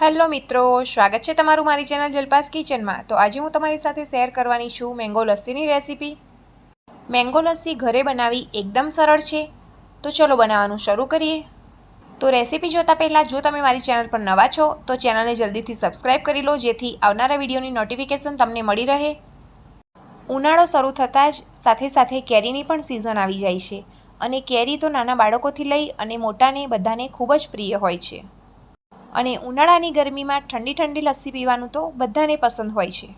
Hello મિત્રો, સ્વાગત છે તમારું મારી ચેનલ જલપાસ કિચનમાં. તો આજે હું તમારી સાથે શેર કરવાની છું મેંગો લસ્સીની રેસીપી. મેંગો લસ્સી ઘરે બનાવી એકદમ સરળ છે. તો ચલો બનાવવાનું શરૂ કરીએ. તો રેસીપી જોતાં પહેલાં, જો તમે મારી ચેનલ પર નવા છો, તો ચેનલને જલ્દીથી સબસ્ક્રાઈબ કરી લો, જેથી આવનારા વિડીયોની નોટિફિકેશન તમને મળી રહે. ઉનાળો શરૂ થતાં જ સાથે સાથે કેરીની પણ સિઝન આવી જાય છે. અને કેરી તો નાના બાળકોથી લઈ અને મોટાને બધાને ખૂબ જ પ્રિય હોય છે. અને ઉનાળાની ગરમીમાં ઠંડી ઠંડી લસ્સી પીવાનું તો બધાને પસંદ હોય છે.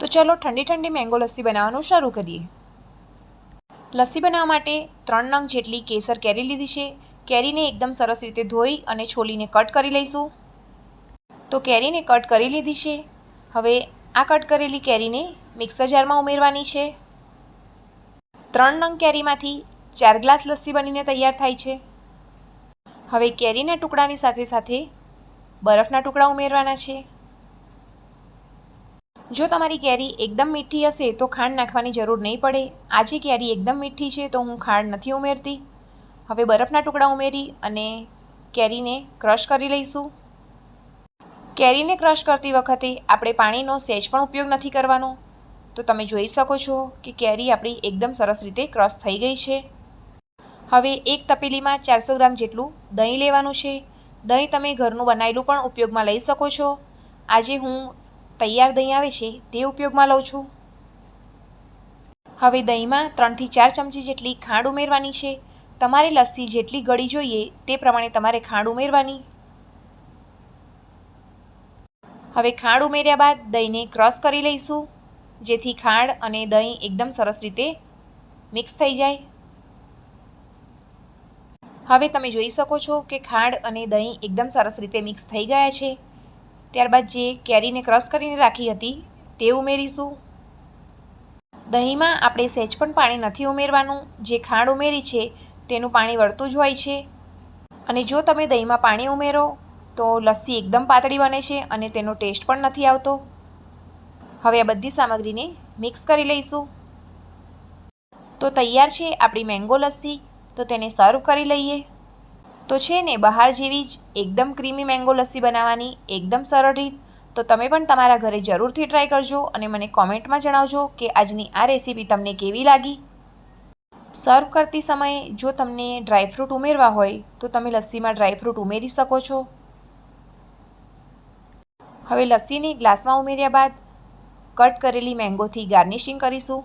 તો ચલો ઠંડી ઠંડી મેંગો લસ્સી બનાવવાનું શરૂ કરીએ. લસ્સી બનાવવા માટે ત્રણ નંગ જેટલી કેસર કેરી લીધી છે. કેરીને એકદમ સરસ રીતે ધોઈ અને છોલીને કટ કરી લઈશું. તો કેરીને કટ કરી લીધી છે. હવે આ કટ કરેલી કેરીને મિક્સર જારમાં ઉમેરવાની છે. ત્રણ નંગ કેરીમાંથી ચાર ગ્લાસ લસ્સી બનીને તૈયાર થાય છે. હવે કેરીના ટુકડાની સાથે સાથે બરફના ટુકડા ઉમેરવાના છે. જો તમારી કેરી એકદમ મીઠી હશે તો ખાંડ નાખવાની જરૂર નહીં પડે. આજે કેરી એકદમ મીઠી છે તો હું ખાંડ નથી ઉમેરતી. હવે બરફના ટુકડા ઉમેરી અને કેરીને ક્રશ કરી લઈશું. કેરીને ક્રશ કરતી વખતે આપણે પાણીનો સહેજ પણ ઉપયોગ નથી કરવાનો. તો તમે જોઈ શકો છો કે કેરી આપણી એકદમ સરસ રીતે ક્રશ થઈ ગઈ છે. હવે એક તપેલીમાં ચારસો ગ્રામ જેટલું દહીં લેવાનું છે. દહીં તમે ઘરનું બનાવેલું પણ ઉપયોગમાં લઈ શકો છો. આજે હું તૈયાર દહીં આવે છે તે ઉપયોગમાં લઉં છું. હવે દહીંમાં ત્રણથી ચાર ચમચી જેટલી ખાંડ ઉમેરવાની છે. તમારે લસ્સી જેટલી ગળી જોઈએ તે પ્રમાણે તમારે ખાંડ ઉમેરવાની. હવે ખાંડ ઉમેર્યા બાદ દહીંને ક્રશ કરી લઈશું. જેથી ખાંડ અને દહીં એકદમ સરસ રીતે મિક્સ થઈ જાય. હવે તમે જોઈ શકો છો કે ખાંડ અને દહીં એકદમ સરસ રીતે મિક્સ થઈ ગયા છે. ત્યારબાદ જે કેરીને ક્રશ કરીને રાખી હતી તે ઉમેરીશું. દહીંમાં આપણે સહેજ પણ પાણી નથી ઉમેરવાનું. જે ખાંડ ઉમેરી છે તેનું પાણી વળતું જ હોય છે. અને જો તમે દહીંમાં પાણી ઉમેરો તો લસ્સી એકદમ પાતળી બને છે અને તેનો ટેસ્ટ પણ નથી આવતો. હવે આ બધી સામગ્રીને મિક્સ કરી લઈશું. તો તૈયાર છે આપણી મેંગો લસ્સી. તો તેને સર્વ કરી લઈએ. તો છે ને, બહાર જેવી જ એકદમ ક્રીમી મેંગો લસ્સી બનાવવાની એકદમ સરળ રીત. તો તમે પણ તમારા ઘરે જરૂરથી ટ્રાય કરજો અને મને કોમેન્ટમાં જણાવજો કે આજની આ રેસીપી તમને કેવી લાગી. સર્વ કરતી સમયે જો તમને ડ્રાયફ્રૂટ ઉમેરવા હોય, તો તમે લસ્સીમાં ડ્રાયફ્રૂટ ઉમેરી શકો છો. હવે લસ્સીને ગ્લાસમાં ઉમેર્યા બાદ કટ કરેલી મેંગોથી ગાર્નિશિંગ કરીશું.